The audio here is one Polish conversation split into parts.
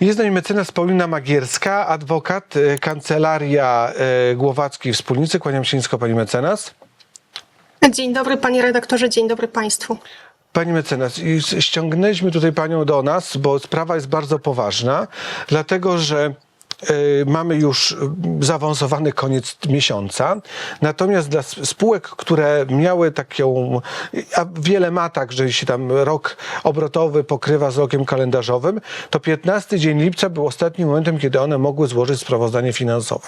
Jest z nami mecenas Paulina Magierska, adwokat, e, kancelaria e, Głowackiej Wspólnicy. Kłaniam się nisko, pani mecenas. Dzień dobry panie redaktorze, dzień dobry państwu. Pani mecenas, i s- ściągnęliśmy tutaj panią do nas, bo sprawa jest bardzo poważna, dlatego że mamy już e, zaawansowany koniec miesiąca. Natomiast dla spółek, które miały taką, a wiele ma tak, że się tam rok obrotowy pokrywa z rokiem kalendarzowym, to 15 dzień lipca był ostatnim momentem, kiedy one mogły złożyć sprawozdanie finansowe.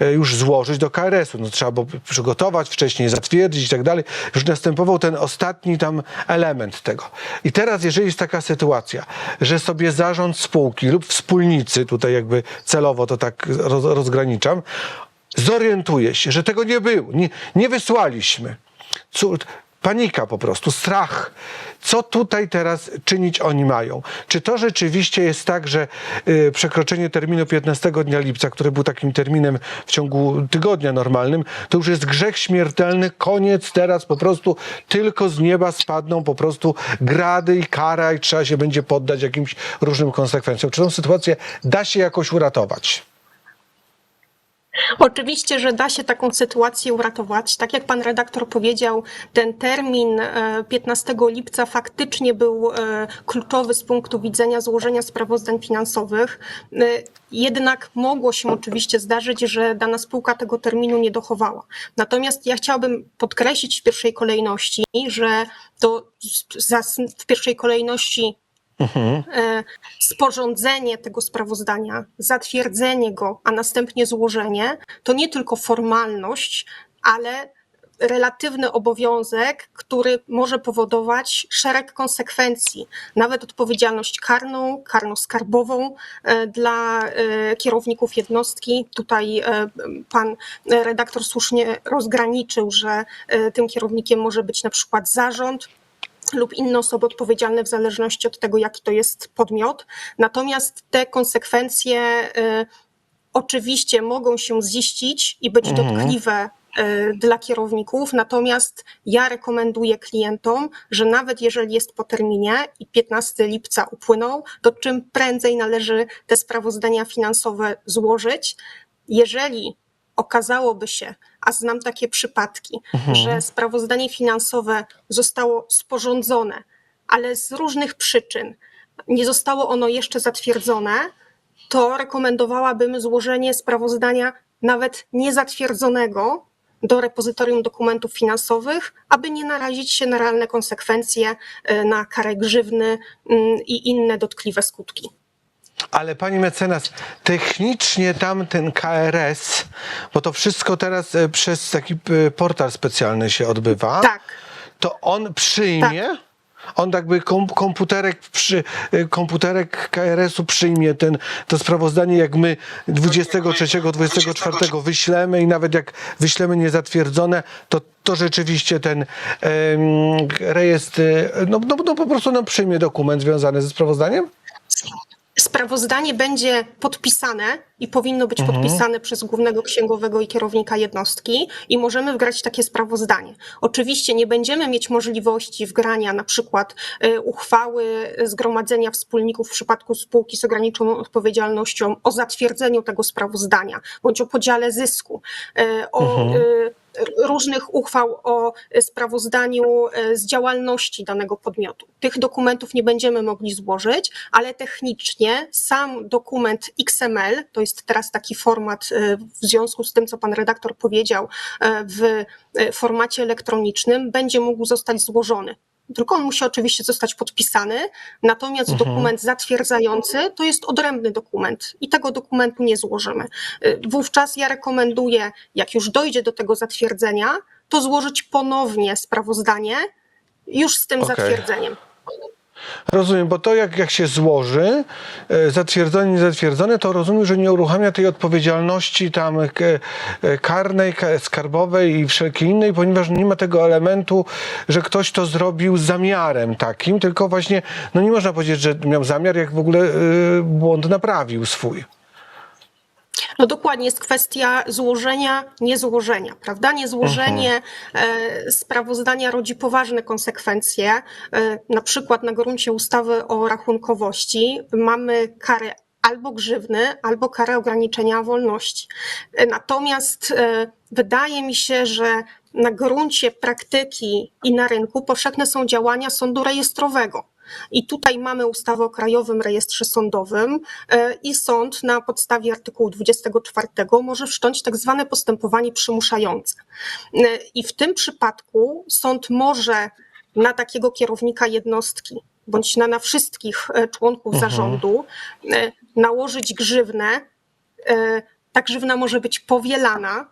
E, Już złożyć do KRS-u. No, trzeba było przygotować, wcześniej zatwierdzić i tak dalej. Już następował ten ostatni tam element tego. I teraz, jeżeli jest taka sytuacja, że sobie zarząd spółki lub wspólnicy, tutaj jakby celowo to tak roz, rozgraniczam, zorientuje się, że tego nie było, nie, nie wysłaliśmy. Panika po prostu, strach. Co tutaj teraz czynić oni mają? Czy to rzeczywiście jest tak, że y, przekroczenie terminu 15 dnia lipca, który był takim terminem w ciągu tygodnia normalnym, to już jest grzech śmiertelny, koniec teraz po prostu tylko z nieba spadną po prostu grady i kara i trzeba się będzie poddać jakimś różnym konsekwencjom. Czy tą sytuację da się jakoś uratować? Oczywiście, że da się taką sytuację uratować. Tak jak pan redaktor powiedział, ten termin e, 15 lipca faktycznie był e, kluczowy z punktu widzenia złożenia sprawozdań finansowych. E, Jednak mogło się oczywiście zdarzyć, że dana spółka tego terminu nie dochowała. Natomiast ja chciałabym podkreślić w pierwszej kolejności, że to w pierwszej kolejności e, sporządzenie tego sprawozdania, zatwierdzenie go, a następnie złożenie, to nie tylko formalność, ale relatywny obowiązek, który może powodować szereg konsekwencji, nawet odpowiedzialność karną, karno-skarbową e, dla e, kierowników jednostki. Tutaj pan redaktor słusznie rozgraniczył, że tym kierownikiem może być na przykład zarząd, lub inne osoby odpowiedzialne w zależności od tego, jaki to jest podmiot. Natomiast te konsekwencje y, oczywiście mogą się ziścić i być dotkliwe y, dla kierowników, natomiast ja rekomenduję klientom, że nawet jeżeli jest po terminie i 15 lipca upłynął, to czym prędzej należy te sprawozdania finansowe złożyć. Jeżeli okazałoby się, a znam takie przypadki, że sprawozdanie finansowe zostało sporządzone, ale z różnych przyczyn. Nie zostało ono jeszcze zatwierdzone, to rekomendowałabym złożenie sprawozdania nawet niezatwierdzonego do repozytorium dokumentów finansowych, aby nie narazić się na realne konsekwencje, y, na karę grzywny mm, i inne dotkliwe skutki. Ale pani mecenas, technicznie tamten KRS, bo to wszystko teraz e, przez taki e, portal specjalny się odbywa, Tak. to on przyjmie, on jakby kom, komputerek, przy, e, komputerek KRS-u przyjmie ten, to sprawozdanie, jak my 23, 24 wyślemy i nawet jak wyślemy niezatwierdzone, to to rzeczywiście ten em, rejestr, e, no, no, no po prostu nam przyjmie dokument związany ze sprawozdaniem? Sprawozdanie będzie podpisane i powinno być podpisane przez głównego księgowego i kierownika jednostki i możemy wgrać takie sprawozdanie. Oczywiście nie będziemy mieć możliwości wgrania na przykład y, uchwały zgromadzenia wspólników w przypadku spółki z ograniczoną odpowiedzialnością o zatwierdzeniu tego sprawozdania bądź o podziale zysku, y, o y, różnych uchwał o sprawozdaniu e, z działalności danego podmiotu. Tych dokumentów nie będziemy mogli złożyć, ale technicznie sam dokument XML, to jest teraz taki format e, w związku z tym, co pan redaktor powiedział, e, w formacie elektronicznym, będzie mógł zostać złożony. Tylko on musi oczywiście zostać podpisany, natomiast dokument zatwierdzający to jest odrębny dokument i tego dokumentu nie złożymy. Y, Wówczas ja rekomenduję, jak już dojdzie do tego zatwierdzenia, to złożyć ponownie sprawozdanie już z tym Okej. zatwierdzeniem. Rozumiem, bo to jak, jak się złoży, e, zatwierdzone, niezatwierdzone, to rozumiem, że nie uruchamia tej odpowiedzialności tam e, e, karnej, ka- skarbowej i wszelkiej innej, ponieważ nie ma tego elementu, że ktoś to zrobił z zamiarem takim, tylko właśnie, no nie można powiedzieć, że miał zamiar, jak w ogóle błąd naprawił swój. No dokładnie, jest kwestia złożenia, niezłożenia, prawda? Niezłożenie e, sprawozdania rodzi poważne konsekwencje. E, na przykład na gruncie ustawy o rachunkowości mamy karę albo grzywny, albo karę ograniczenia wolności. E, Natomiast wydaje mi się, że na gruncie praktyki i na rynku powszechne są działania sądu rejestrowego. I tutaj mamy ustawę o Krajowym Rejestrze Sądowym e, i sąd na podstawie artykułu 24 może wszcząć tak zwane postępowanie przymuszające. E, I w tym przypadku sąd może na takiego kierownika jednostki bądź na, na wszystkich e, członków Mhm. zarządu nałożyć grzywnę. Ta grzywna może być powielana,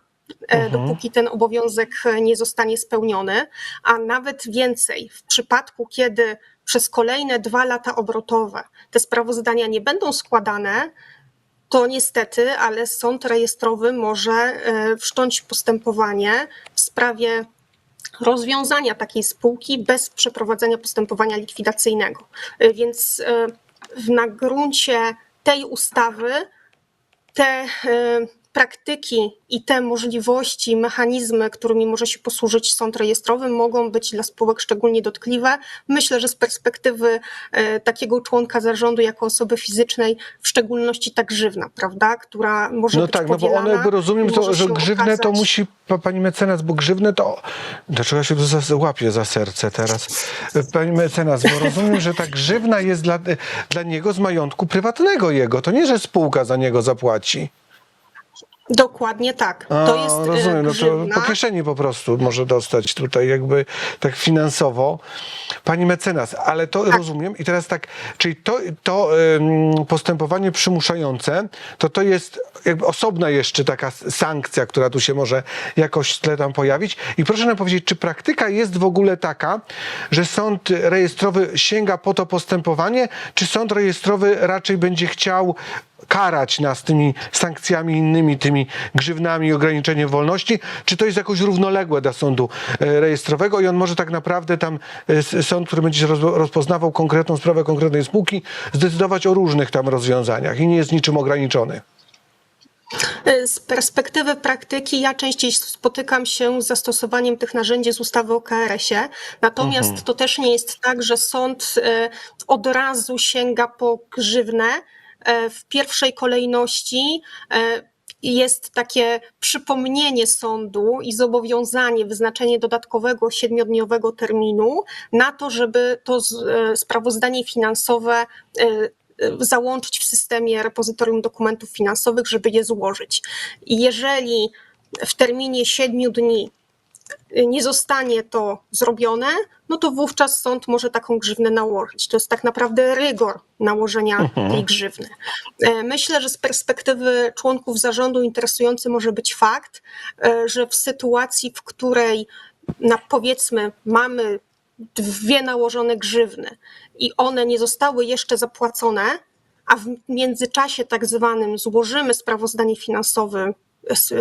Mhm. dopóki ten obowiązek nie zostanie spełniony, a nawet więcej w przypadku, kiedy przez kolejne dwa lata obrotowe te sprawozdania nie będą składane, to niestety, ale sąd rejestrowy może e, wszcząć postępowanie w sprawie rozwiązania takiej spółki bez przeprowadzenia postępowania likwidacyjnego. E, Więc e, na gruncie tej ustawy te praktyki i te możliwości, mechanizmy, którymi może się posłużyć sąd rejestrowy, mogą być dla spółek szczególnie dotkliwe. Myślę, że z perspektywy e, takiego członka zarządu jako osoby fizycznej, w szczególności ta grzywna, prawda, która może No być tak, no bo one jakby rozumiem, to, że grzywnę to okazać- musi, pa- pani mecenas, bo grzywnę to, dlaczego ja się łapię za serce teraz, pani mecenas, bo rozumiem, że ta grzywna jest dla, dla niego z majątku prywatnego jego, to nie, że spółka za niego zapłaci. Dokładnie tak. A, to jest e, rozumiem, no to po kieszeni po prostu może dostać tutaj jakby tak finansowo. Pani mecenas, ale to rozumiem i teraz tak, czyli to, to postępowanie przymuszające, to to jest jakby osobna jeszcze taka sankcja, która tu się może jakoś tle tam pojawić. I proszę nam powiedzieć, czy praktyka jest w ogóle taka, że sąd rejestrowy sięga po to postępowanie, czy sąd rejestrowy raczej będzie chciał karać nas tymi sankcjami innymi, tymi grzywnami i ograniczeniem wolności, czy to jest jakoś równoległe dla sądu e, rejestrowego i on może tak naprawdę tam e, sąd, który będzie rozpoznawał konkretną sprawę konkretnej spółki, zdecydować o różnych tam rozwiązaniach i nie jest niczym ograniczony. Z perspektywy praktyki ja częściej spotykam się z zastosowaniem tych narzędzi z ustawy o KRS-ie, natomiast to też nie jest tak, że sąd e, od razu sięga po grzywnę. E, W pierwszej kolejności e, jest takie przypomnienie sądu i zobowiązanie, wyznaczenie dodatkowego siedmiodniowego terminu na to, żeby to e, sprawozdanie finansowe załączyć w systemie repozytorium dokumentów finansowych, żeby je złożyć. Jeżeli w terminie siedmiu dni nie zostanie to zrobione, no to wówczas sąd może taką grzywnę nałożyć. To jest tak naprawdę rygor nałożenia tej grzywny. E, Myślę, że z perspektywy członków zarządu interesujący może być fakt, e, że w sytuacji, w której na powiedzmy mamy dwie nałożone grzywny i one nie zostały jeszcze zapłacone, a w międzyczasie tak zwanym złożymy sprawozdanie finansowe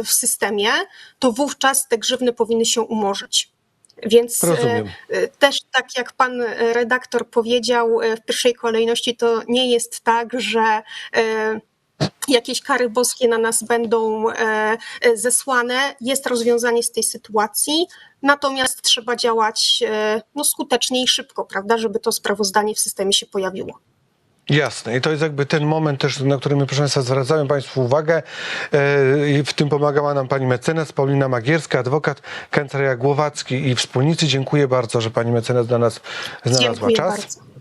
w systemie, to wówczas te grzywny powinny się umorzyć. Więc e, Rozumiem. e, też tak jak pan redaktor powiedział, e, w pierwszej kolejności to nie jest tak, że jakieś kary boskie na nas będą zesłane. Jest rozwiązanie z tej sytuacji, natomiast trzeba działać no, skutecznie i szybko, prawda, żeby to sprawozdanie w systemie się pojawiło. Jasne. I to jest jakby ten moment też, na który my, proszę Państwa, zwracamy Państwu uwagę. E, I w tym pomagała nam Pani mecenas Paulina Magierska, adwokat Kancelaria Głowacki i wspólnicy. Dziękuję bardzo, że Pani mecenas dla nas znalazła Dziękuję czas. bardzo.